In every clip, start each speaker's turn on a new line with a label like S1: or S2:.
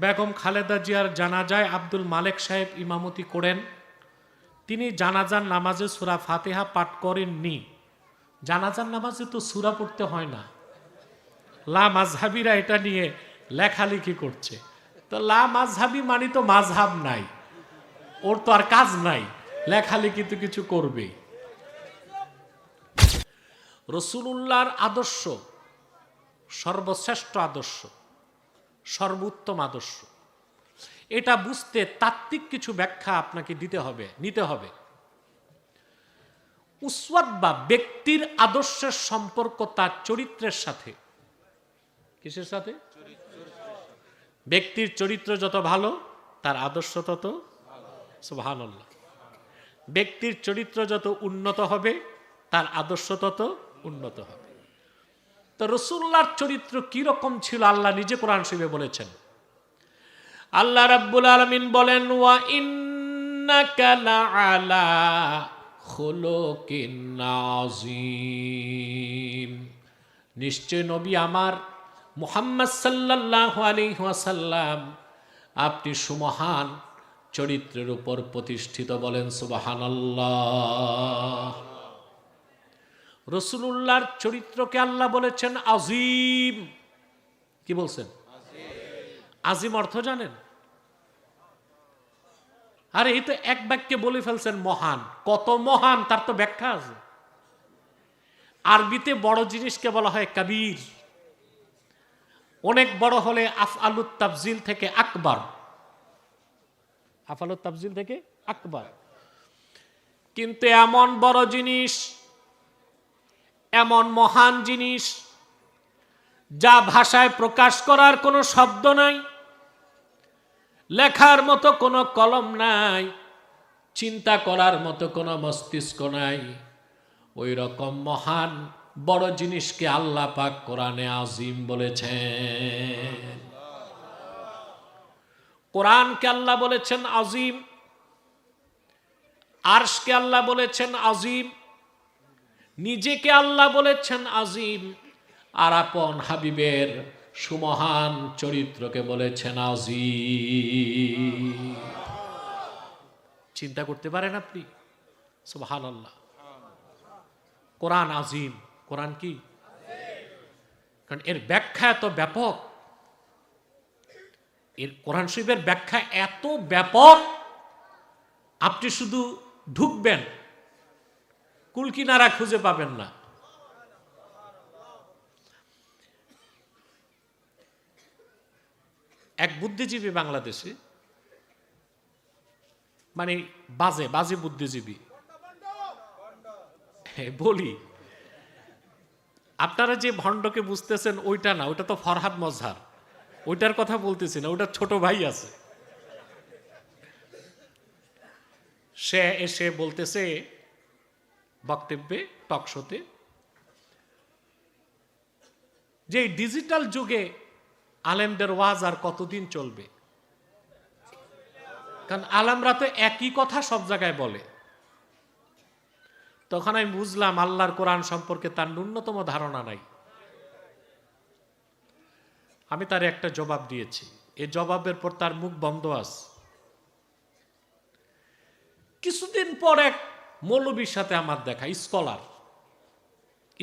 S1: বেগম খালেদা জিয়ার জানাজায় আব্দুল মালেক সাহেব ইমামতি করেন। তিনি জানাজার নামাজে সুরা ফাতেহা পাঠ করেননি। জানাজার নামাজে তো সুরা পড়তে হয় না। লা মাঝহাবিরা এটা নিয়ে লেখালেখি করছে। তো লা মাঝহাবি মানে তো মাঝহাব নাই। ওর তো আর কাজ নাই। লেখালেখি তো কিছু করবেই। রসুলুল্লাহর আদর্শ, সর্বশ্রেষ্ঠ আদর্শ। সর্বোত্তম আদর্শ। এটা বুঝতে তাত্ত্বিক কিছু ব্যাখ্যা আপনাকে দিতে হবে, নিতে হবে। উসওয়াত বা ব্যক্তির আদর্শের সম্পর্ক তার চরিত্রের সাথে। কিসের সাথে? ব্যক্তির চরিত্র যত ভালো, তার আদর্শ তত সুবহানাল্লাহ। ব্যক্তির চরিত্র যত উন্নত হবে, তার আদর্শ তত উন্নত হবে। তো রসুল্লার চরিত্র কি রকম ছিল আল্লাহ নিজে কোরআন শিবে বলেছেন। আল্লাহ রাব্বুল আলামিন বলেন, ওয়া ইন্নাকা লাআলা খুলুকিন আযীম। নিশ্চয় নবী আমার মুহাম্মদ সাল্লাল্লাহু আলাইহি ওয়াসাল্লাম আপনি সুমহান চরিত্রের উপর প্রতিষ্ঠিত বলেন, সুবহানাল্লাহ। রসুলুল্লাহর চরিত্রকে আল্লাহ বলেছেন আজিম। কি বলছেন? আজিম অর্থ জানেন? আরে, এই তো এক বাক্যে বলে ফেলছেন মহান। কত মহান, তার তো ব্যাখ্যা আছে। আরবিতে বড় জিনিসকে বলা হয় কাবির। অনেক বড় হলে আফ আলুত তাফজিল থেকে আকবর। আফালুত তাফজিল থেকে আকবর। কিন্তু এমন বড় জিনিস এমন মহান জিনিস যা ভাষায় প্রকাশ করার কোনো শব্দ নাই, লেখার মতো কোনো কলম নাই, চিন্তা করার মতো কোনো মস্তিষ্ক নাই। ওই রকম মহান বড় জিনিসকে আল্লাহ পাক কোরআনে আজিম বলেছেন। কোরআনকে আল্লাহ বলেছেন আজিম, আরশকে আল্লাহ বলেছেন আজিম নিজেকে আল্লাহ বলেছেন আজিম, আর আপন হাবিবের সুমহান চরিত্রকে বলেছেন আজিম। চিন্তা করতে পারেন আপনি? আল্লাহ কোরআন আজিম। কোরআন কি? কারণ এর ব্যাখ্যা এত ব্যাপক। এর কোরআন শরীফের ব্যাখ্যা এত ব্যাপক, আপনি শুধু ঢুকবেন কুলকিনারা খুঁজে পাবেন না। এক বুদ্ধিজীবী বাংলাদেশে মানে বাজে বাজে বুদ্ধিজীবী। বলি, আপনারা যে ভণ্ডকে বুঝতেছেন ওইটা না, ওইটা তো ফরহাদ মজহার। ওইটার কথা বলতেছি না ওইটার ছোট ভাই আছে। সে এসে বলতেছে বক্তব্যে টকশোতে যে ডিজিটাল যুগে আলেমদের ওয়াজ আর কতদিন চলবে? কারণ আলেমরা তো একই কথা সব জায়গায় বলে। তখন আমি বুঝলাম আল্লাহর কোরআন সম্পর্কে তার ন্যূনতম ধারণা নাই। আমি তার একটা জবাব দিয়েছি। এই জবাবের পর তার মুখ বন্ধ আছে। কিছুদিন পর এক মৌলবীর সাথে আমার দেখা, স্কলার।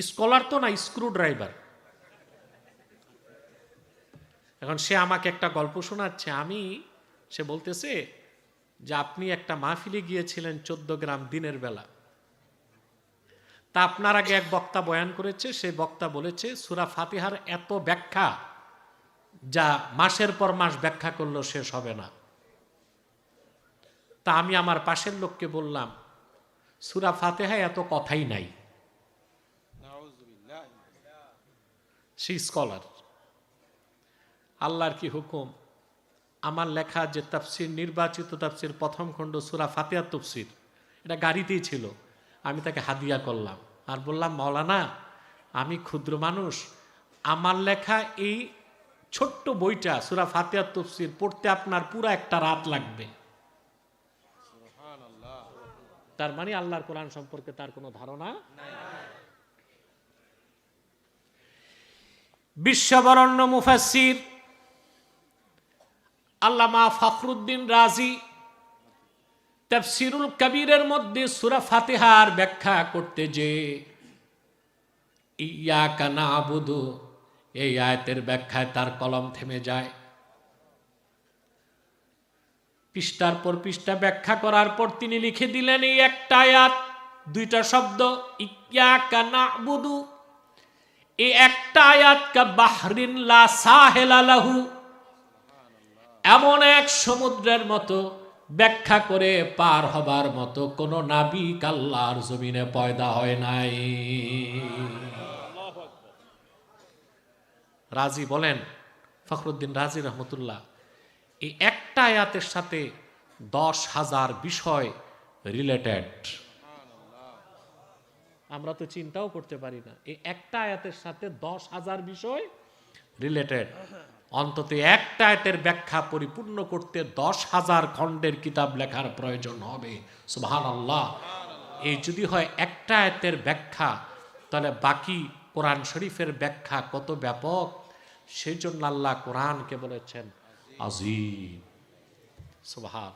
S1: স্কলার তো না স্ক্রু ড্রাইভার এখন সে আমাকে একটা গল্প শোনাচ্ছে, আমি, সে বলতেছে যে আপনি একটা মাহফিলে গিয়েছিলেন চোদ্দ গ্রাম দিনের বেলা। তা আপনার আগে এক বক্তা বয়ান করেছে, সেই বক্তা বলেছে, সুরা ফাতিহার এত ব্যাখ্যা যা মাসের পর মাস ব্যাখ্যা করলেও শেষ হবে না। তা আমি আমার পাশের লোককে বললাম সুরা ফাতেহায় এত কথাই নাই। সে স্কলার। আল্লাহর কি হুকুম? আমার লেখা যে তাফসির, নির্বাচিত তাফসির, প্রথম খণ্ড সুরা ফাতেহা তফসির, এটা গাড়িতেই ছিল। আমি তাকে হাদিয়া করলাম। আর বললাম মৌলানা আমি ক্ষুদ্র মানুষ। আমার লেখা এই ছোট্ট বইটা সুরা ফাতেহা তফসির পড়তে আপনার পুরো একটা রাত লাগবে। তার মানে আল্লাহর কোরআন সম্পর্কে তার কোনো ধারণা বিশ্ববরণ্য মুফাসির আল্লামা ফখরুদ্দিন রাজি তাফসিরুল কবিরের মধ্যে সুরা ফাতিহার ব্যাখ্যা করতে যে ইয়া কানা আবুদু এই আয়তের ব্যাখ্যায় তার কলম থেমে যায়। পৃষ্ঠার পর পৃষ্ঠা ব্যাখ্যা করার পর তিনি লিখে দিলেন এই একটা আয়াত, দুইটা শব্দ আবুদু এই একটা আয়াত কা বাহরিন লা লাহু। এমন এক সমুদ্রের মতো ব্যাখ্যা করে পার হবার মতো কোন নাবিক আল্লাহর জমিনে পয়দা হয় নাই। রাজি বলেন ফখরুদ্দিন রাজি রহমতুল্লাহ। এই একটা আয়াতের সাথে দশ হাজার বিষয় রিলেটেড আমরা তো চিন্তাও করতে পারি না। এই একটা আয়াতের সাথে দশ হাজার বিষয় রিলেটেড অন্তত একটা আয়াতের ব্যাখ্যা পরিপূর্ণ করতে দশ হাজার খণ্ডের কিতাব লেখার প্রয়োজন হবে। সুবহান আল্লাহ এই যদি হয় একটা আয়াতের ব্যাখ্যা, তাহলে বাকি কোরআন শরীফের ব্যাখ্যা কত ব্যাপক? সেই জন্য আল্লাহ কোরআনকে বলেছেন আজিম সুবহান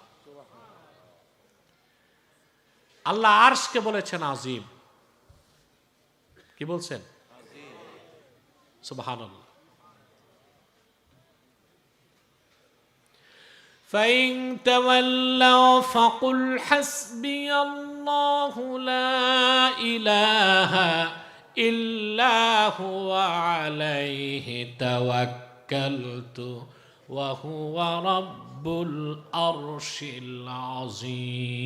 S1: আল্লাহ আরশকে বলেছেন আজিম কি বলছেন সুবহান فإن تولوا فقل حسبي الله لا إله إلا هو عليه توكلت وهو رب الأرش العظيم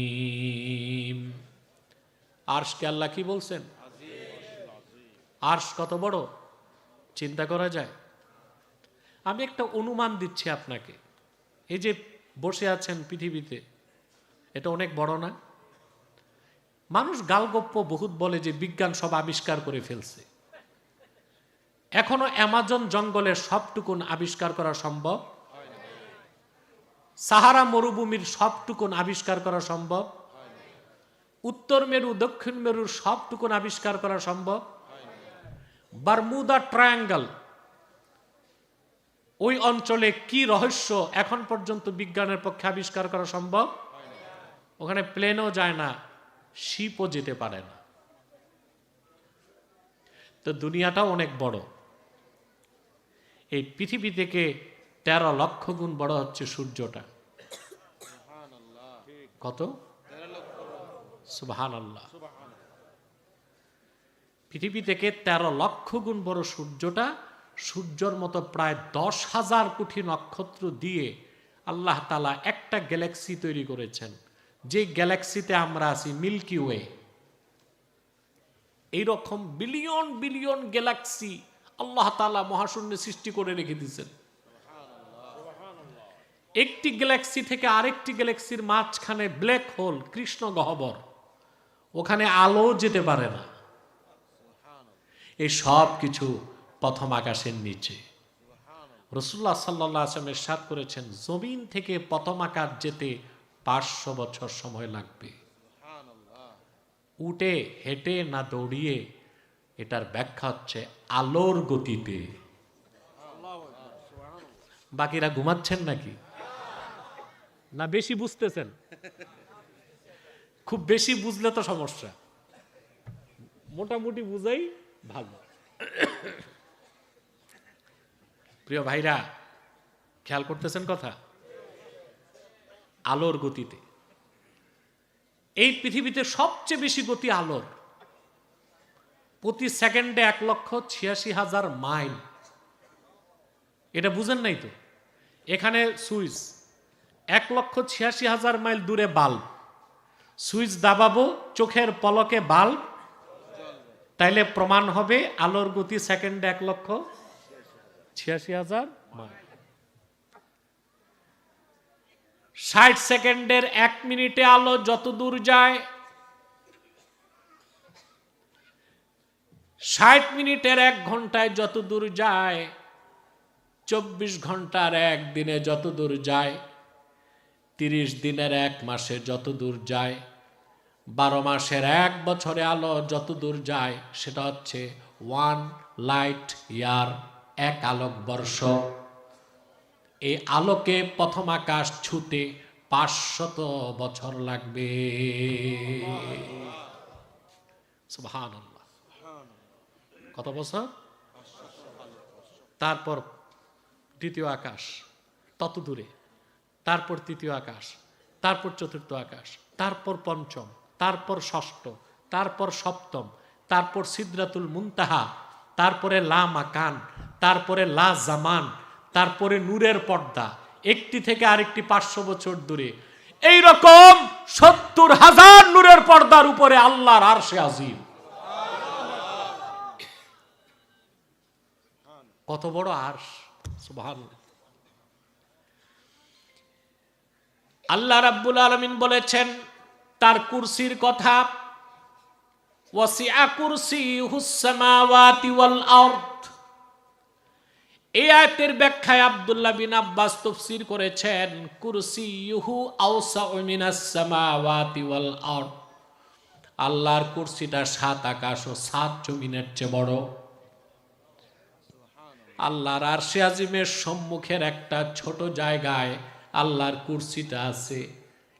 S1: আরশকে আল্লাহ কি বলছেন আর্শ কত বড় চিন্তা করা যায় আমি একটা অনুমান দিচ্ছি আপনাকে এই যে বসে আছেন পৃথিবীতে এটা অনেক বড় না মানুষ গালগপ্প বহুত বলে যে বিজ্ঞান সব আবিষ্কার করে ফেলছে এখনো অ্যামাজন জঙ্গলের সবটুকুন আবিষ্কার করা সম্ভব সাহারা মরুভূমির সবটুকুন আবিষ্কার করা সম্ভব? উত্তর মেরু, দক্ষিণ মেরুর সবটুকুন আবিষ্কার করা সম্ভব? বারমুদা ট্রায়াঙ্গল, ওই অঞ্চলে কি রহস্য এখন পর্যন্ত বিজ্ঞানের পক্ষে আবিষ্কার করা সম্ভব? ওখানে প্লেনও যায় না, শিপও যেতে পারে না। তো দুনিয়াটাও অনেক বড়। এই পৃথিবী থেকে তেরো লক্ষ গুণ বড় হচ্ছে সূর্যটা। কত? আল্লাহ পৃথিবী থেকে তেরো লক্ষ গুণ বড় সূর্যটা সূর্যর মতো প্রায় দশ হাজার কোটি নক্ষত্র দিয়ে আল্লাহ তালা একটা গ্যালাক্সি তৈরি করেছেন। যে গ্যালাক্সিতে আমরা আছি মিল্কি ওয়ে। এইরকম billion billion galaxy Allah Ta'ala মহাশূন্য সৃষ্টি করে রেখে দিয়েছেন। একটি গ্যালাক্সি থেকে আরেকটি গ্যালাক্সির মাঝখানে ব্ল্যাক হোল, কৃষ্ণ গহ্বর। ওখানে আলো যেতে পারে না। এই সব কিছু প্রথম আকাশের নিচে। রসুল্লাহ সাল্লাহ আসলামের সাত করেছেন, জমিন থেকে প্রথম আকাশ যেতে পাঁচশো বছর সময় লাগবে। উঠে, হেঁটে না দৌড়িয়ে, এটার ব্যাখ্যা হচ্ছে আলোর গতিতে। বাকিরা ঘুমাচ্ছেন নাকি? না বেশি বুঝতেছেন? খুব বেশি বুঝলে তো সমস্যা। মোটামুটি বুঝাই ভালো। প্রিয় ভাইরা, খেয়াল করতেছেন কথা? আলোর গতিতে। এই পৃথিবীতে সবচেয়ে বেশি গতি আলোর। প্রতি সেকেন্ডে এক লক্ষ ছিয়াশি হাজার মাইল। এটা বুঝেন নাই তো? এখানে সুইচ এক লক্ষ ছিয়াশি হাজার মাইল দূরে বাল্ব। সুইচ দাবাবো, চোখের পলকে বাল্ব। তাইলে প্রমাণ হবে আলোর গতি সেকেন্ডে এক লক্ষ ছিয়াশি হাজার মাইল। ষাট সেকেন্ডের এক মিনিটে আলো যত দূর যায়, ষাট মিনিটের এক ঘন্টায় যত দূর যায়, চব্বিশ ঘণ্টার এক দিনে যত দূর যায় তিরিশ দিনের এক মাসে যত দূর যায়, বারো মাসের এক বছরে আলো যত দূর যায়, সেটা হচ্ছে ওয়ান লাইট ইয়ার, এক আলোক বর্ষ। এই আলোকে প্রথম আকাশ ছুতে পাঁচশত বছর লাগবে। কত বছর? তারপর দ্বিতীয় আকাশ, তত দূরে। তারপর তৃতীয় আকাশ, তারপর চতুর্থ আকাশ, তারপর পঞ্চম, তারপর ষষ্ঠ, তারপর সপ্তম, তারপর সিদ্রাতুল মুনতাহা, তারপরে লা মাকান, তারপরে লা জামান, তারপরে নূরের পর্দা, একটি থেকে আরেকটি পাঁচশো বছর দূরে। এই রকম সত্তর হাজার নূরের পর্দার উপরে আল্লাহর আরশে আজিম। কত বড় আরশ, সুবহানাল্লাহ। আল্লাহ রাব্বুল আলমিন বলেছেন, তার কুরসির কথা আয়াতের ব্যাখ্যায় আরদ। আল্লাহর কুরসিটা সাত আকাশ ও সাত জমিনের চেয়ে বড়। আল্লাহর আরশে আজিমের সম্মুখের একটা ছোট জায়গায় আল্লাহর কুরসিটা আছে।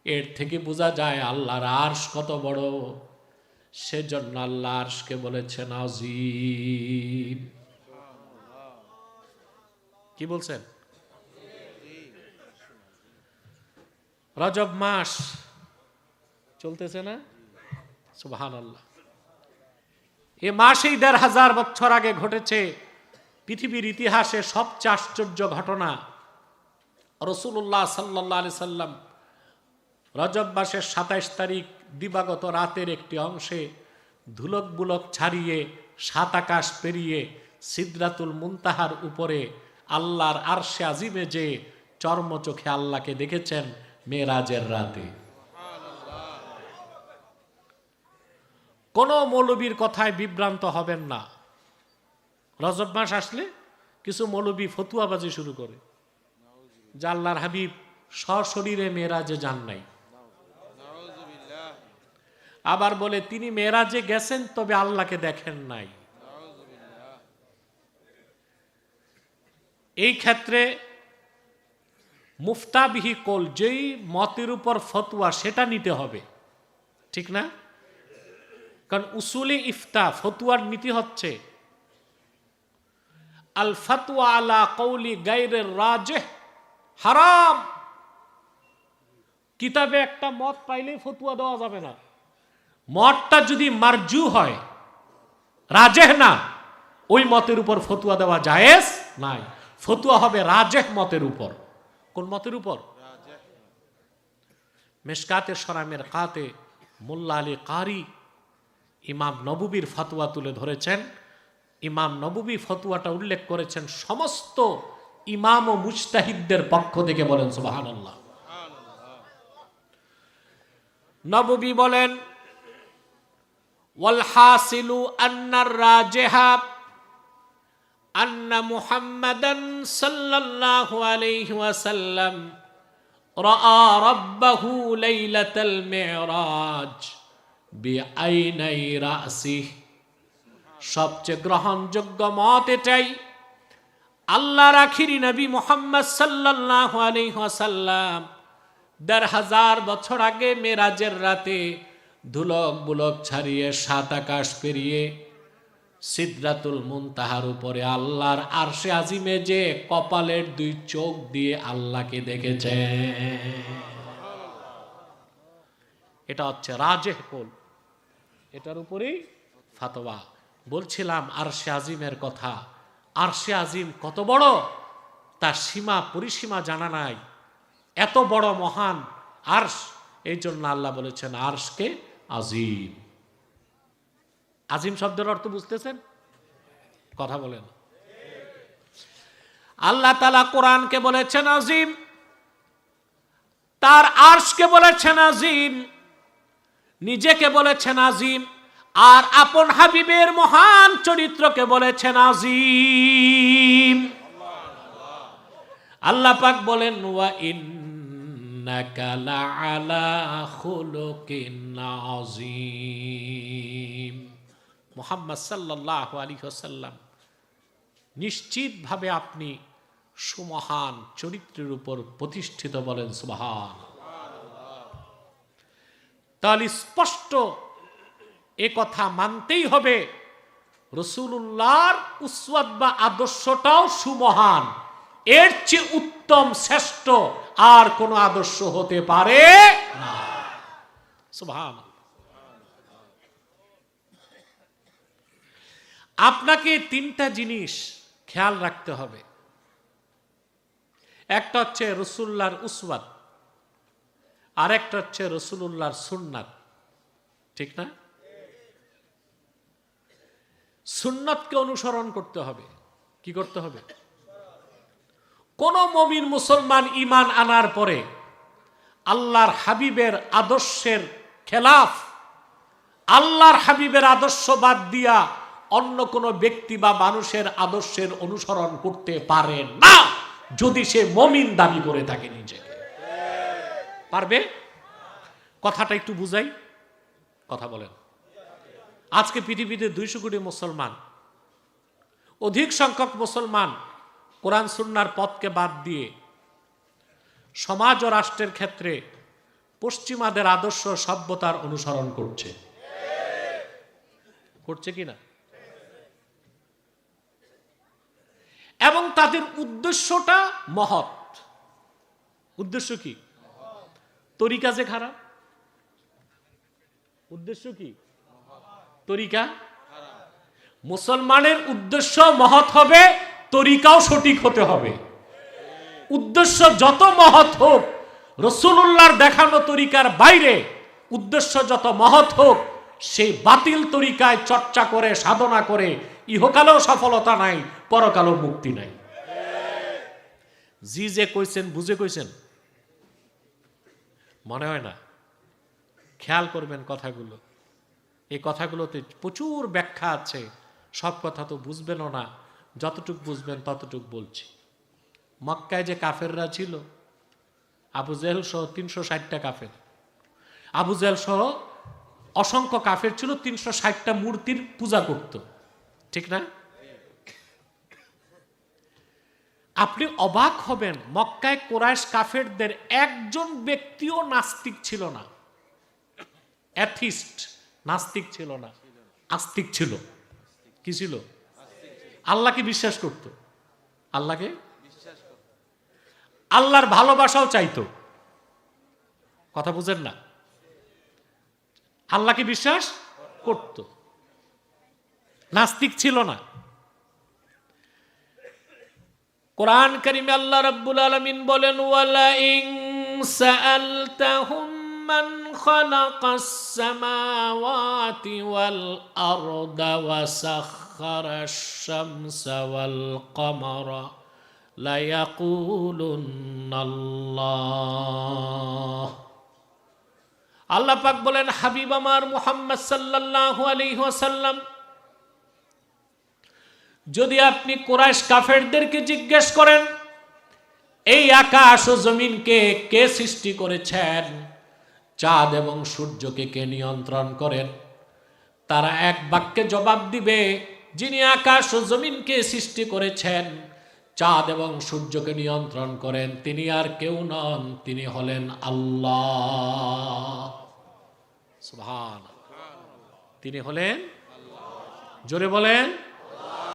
S1: এর থেকে বোঝা যায় আল্লাহর আর্শ কত বড়। সেজন্য আল্লাহ আরশকে বলেছেন, আজিম। কি বলছেন? রজব মাস চলতেছে না? সুবহান আল্লাহ এ মাসেই দেড় হাজার বছর আগে ঘটেছে পৃথিবীর ইতিহাসে সবচেয়ে আশ্চর্য ঘটনা। রসুল্লাহ সাল্লাহ আলি সাল্লাম রজব মাসের সাতাইশ তারিখ দিবাগত রাতের একটি অংশে ধুলক বুলক ছাড়িয়ে সাত আকাশ পেরিয়ে সিদ্রাতুল মুনতাহার উপরে আল্লাহর আরশে আজিমে যে চর্ম চোখে আল্লাহকে দেখেছেন মেরাজের রাতে। কোনো মৌলবীর কথায় বিভ্রান্ত হবেন না। রজব মাস আসলে কিছু মৌলবী ফতুয়াবাজি শুরু করে। যে আল্লাহর হাবিব সশরীরে মেয়েরাজে যান নাই। আবার বলে, তিনি মেয়েরাজে গেছেন, তবে আল্লাহকে দেখেন নাই। এই ক্ষেত্রে মুফতাবিহি কোল, যেই মতের উপর ফতুয়া, সেটা নিতে হবে। ঠিক না? কারণ উসুলি ইফতা, ফতুয়ার নীতি হচ্ছে আল ফাতওয়া আলা কৌলি গাইরের রাজেহ হারাম। কিতাবে একটা মত পাইলেই ফতুয়া দেওয়া যাবে না। মতটা যদি মার্জু হয়, রাজেহ না, ওই মতের উপর ফতুয়া দেওয়া জায়েজ নাই। ফতুয়া হবে রাজেহ মতের উপর। কোন মতের উপর? মেশকাতে সরামের কাতে মোল্লা আলী কারি ইমাম নবুবির ফতুয়া তুলে ধরেছেন। ইমাম নবুবী ফতুয়াটা উল্লেখ করেছেন সমস্ত ইমাম ও মুস্তাহিদদের পক্ষ থেকে বলেন সুবাহান আল্লাহ বলেন, ওয়ালহাসিলু আন্নার রাজেহা আন্না মুহাম্মাদান সাল্লাল্লাহু আলাইহি ওয়াসাল্লাম রাআ রাব্বাহু লাইলাতাল মিরাজ বিআইনাই রাসিহি। সবচেয়ে গ্রহণযোগ্য মত এটাই আল্লাহর আখিরি নবী মোহাম্মদ সাল্লাল্লাহু আলাইহি ওয়াসাল্লাম। দেড় হাজার বছর আগে মেরাজের রাতে ধুলক বুলক ছাড়িয়ে সাত আকাশ পেরিয়ে সিদ্রাতুল মুনতাহার উপরে আল্লাহর আরশে আজিমে যে কপালের দুই চোখ দিয়ে আল্লাহকে দেখেছে। এটা হচ্ছে রাজেহ কোল। এটার উপরেই ফাতোয়া। বলছিলাম আরশে আজিমের কথা। আরশে আজিম কত বড়? তার সীমা, পরিসীমা জানা নাই। এত বড় মহান আরশ। এই জন্য আল্লাহ বলেছেন, আরশকে আজিম। আজিম শব্দের অর্থ বুঝতেছেন? কথা বলেন। আল্লাহ তালা কোরআনকে বলেছেন, আজিম। তার আরশকে বলেছেন, আজিম। নিজেকে বলেছেন, আজিম। আর আপন হাবিবের মহান চরিত্রকে বলেছেন আজিম। আল্লাহ পাক বলেন, ওয়া ইন্নাকা লাআলা খুলুকিন আযীম। মুহাম্মদ সাল্লাল্লাহু আলাইহি ওয়াসাল্লাম, নিশ্চিতভাবে আপনি সুমহান চরিত্রের উপর প্রতিষ্ঠিত বলেন সুমহান তাহলে স্পষ্ট এ কথা মানতেই হবে। রসুল্লাহর উসওয়াদ বা আদর্শটাও সুমহান। এর চেয়ে উত্তম শ্রেষ্ঠ আর কোন আদর্শ হতে পারে না। আপনাকে তিনটা জিনিস খেয়াল রাখতে হবে। একটা হচ্ছে রসুল্লাহর উসওয়াদ আর একটা হচ্ছে রসুল্লাহর সুন্নাত। ঠিক না? সুন্নাতকে অনুসরণ করতে হবে। কি করতে হবে? কোন মমিন মুসলমান ইমান আনার পরে আল্লাহর হাবিবের আদর্শের খেলাফ, আল্লাহর হাবিবের আদর্শ বাদ দিয়া অন্য কোনো ব্যক্তি বা মানুষের আদর্শের অনুসরণ করতে পারে না, যদি সে মমিন দাবি করে থাকে নিজেকে। পারবে? কথাটা একটু বুঝাই, কথা বলেন। আজকে পৃথিবীতে দুইশো কোটি মুসলমান, অধিক সংখ্যক মুসলমান কোরআন সুন্নার পথকে বাদ দিয়ে সমাজ ও রাষ্ট্রের ক্ষেত্রে পশ্চিমাদের আদর্শ সভ্যতার অনুসরণ করছে। করছে কি না? এবং তাদের উদ্দেশ্যটা মহৎ। উদ্দেশ্য কি? তরিকা যে খারাপ? উদ্দেশ্য কি? তরিকা? মুসলমানের উদ্দেশ্য মহৎ হবে, তরিকাও সঠিক হতে হবে। উদ্দেশ্য যত মহৎ হোক রসুল্লাহর দেখানো তরিকার বাইরে উদ্দেশ্য যত মহৎ হোক, সেই বাতিল তরিকায় চর্চা করে, সাধনা করে, ইহকালেও সফলতা নাই, পরকালেও মুক্তি নাই। জি যে কইছেন, বুঝে কইছেন? মনে হয় না। খেয়াল করবেন কথাগুলো। এই কথাগুলোতে প্রচুর ব্যাখ্যা আছে। সব কথা তো বুঝবেনও না। যতটুক বুঝবেন ততটুক বলছি। মক্কায় যে কাফেররা ছিল, আবু জেহেল সহ তিনশো ষাটটা কাফের। আবু জেহেল সহ অসংখ্য কাফের ছিল, তিনশো ষাটটা মূর্তির পূজা করত। ঠিক না? আপনি অবাক হবেন, মক্কায় কোরাইশ কাফেরদের একজন ব্যক্তিও নাস্তিক ছিল না। অ্যাথিস্ট। নাস্তিক ছিল না, আস্তিক ছিল। কি ছিল? আল্লাহকে বিশ্বাস করত। আল্লাহকে? আল্লাহর ভালোবাসাও চাইতো। কথা বুঝেন না। আল্লাহকে বিশ্বাস করত। নাস্তিক ছিল না। কোরআন করিমে আল্লাহ রাব্বুল আলামিন বলেন ওয়ালা ইন সাআলতাহুম ওয়াল আরদা ওয়া সাখখারাশ শামসা ওয়াল কমারা লা ইয়াকুলুন্নাল্লাহ আল্লাহ পাক বলেন, হাবিব আমার মুহাম্মদ সাল্লাল্লাহু আলাইহি ওয়াসাল্লাম, যদি আপনি কোরাইশ কাফেরদেরকে জিজ্ঞেস করেন, এই আকাশ ও জমিনকে কে সৃষ্টি করেছেন? চাঁদ এবং সূর্যকে কে নিয়ন্ত্রণ করেন? তারা এক বাক্যে জবাব দিবে, যিনি আকাশ ও জমিনকে সৃষ্টি করেছেন, চাঁদ এবং সূর্যকে নিয়ন্ত্রণ করেন। তিনি আর কেউ নন, তিনি হলেন আল্লাহ। তিনি হলেন? জোরে বলেন।